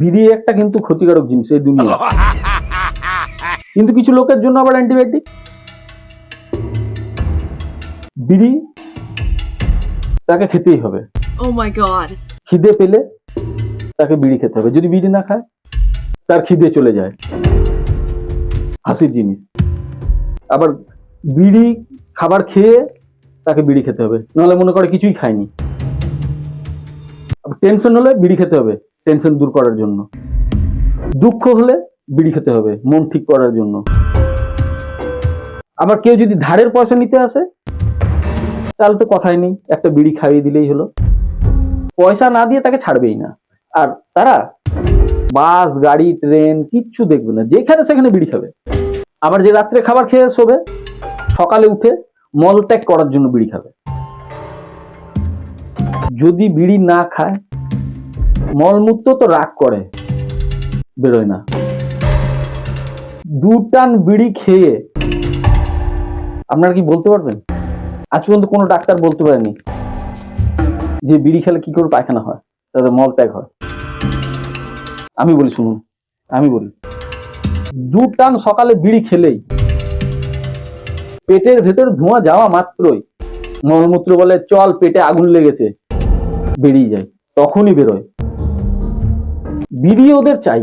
বিড়ি একটা কিন্তু ক্ষতিকারক জিনিস এই দুনিয়া কিন্তু কিছু লোকের জন্য আবার অ্যান্টিবায়োটিক। বিড়ি তাকে খেতেই হবে। Oh my god. খিদে পেলে তাকে বিড়ি খেতে হবে। যদি বিড়ি না খায় তার খিদে চলে যায়। হাসির জিনিস। আবার বিড়ি খাবার খেয়ে তাকে বিড়ি খেতে হবে। নাহলে মনে করে কিছুই খায়নি। টেনশন হলে বিড়ি খেতে হবে। টেনশন দূর করার জন্য। দুঃখ হলে বিড়ি খেতে হবে, মন ঠিক করার জন্য। আবার কেউ যদি ধারের পয়সা নিতে আসে, তাহলে তো কথাই নেই, একটা বিড়ি খাইয়ে দিলেই হলো। পয়সা না দিয়ে তাকে ছাড়বেই না। আর তারা বাস, গাড়ি, ট্রেন, কিচ্ছু দেখবে না, যেখানে সেখানে বিড়ি খাবে। আবার যে রাত্রে খাবার খেয়ে শোবে, সকালে উঠে মল ত্যাগ করার জন্য বিড়ি খাবে। যদি বিড়ি না খায় মলমূত্র তো রাগ করে। বেরোয় না। দু টান বিড়ি খেয়ে। আপনারা কি বলতে পারবেন? আজ পর্যন্ত কোনো ডাক্তার বলতে পারেনি যে বিড়ি খেলে কি করে পায়খানা হয়, তাদের মল ত্যাগ হয়। আমি বলি, শুনুন, আমি বলি। দু টান সকালে বিড়ি খেলেই পেটের ভেতর ধোঁয়া যাওয়া মাত্রই মলমূত্র বলে চল পেটে আগুন লেগেছে, বেরিয়ে যায়, তখনই বেরোয়। বিড়ি ওদের চাই।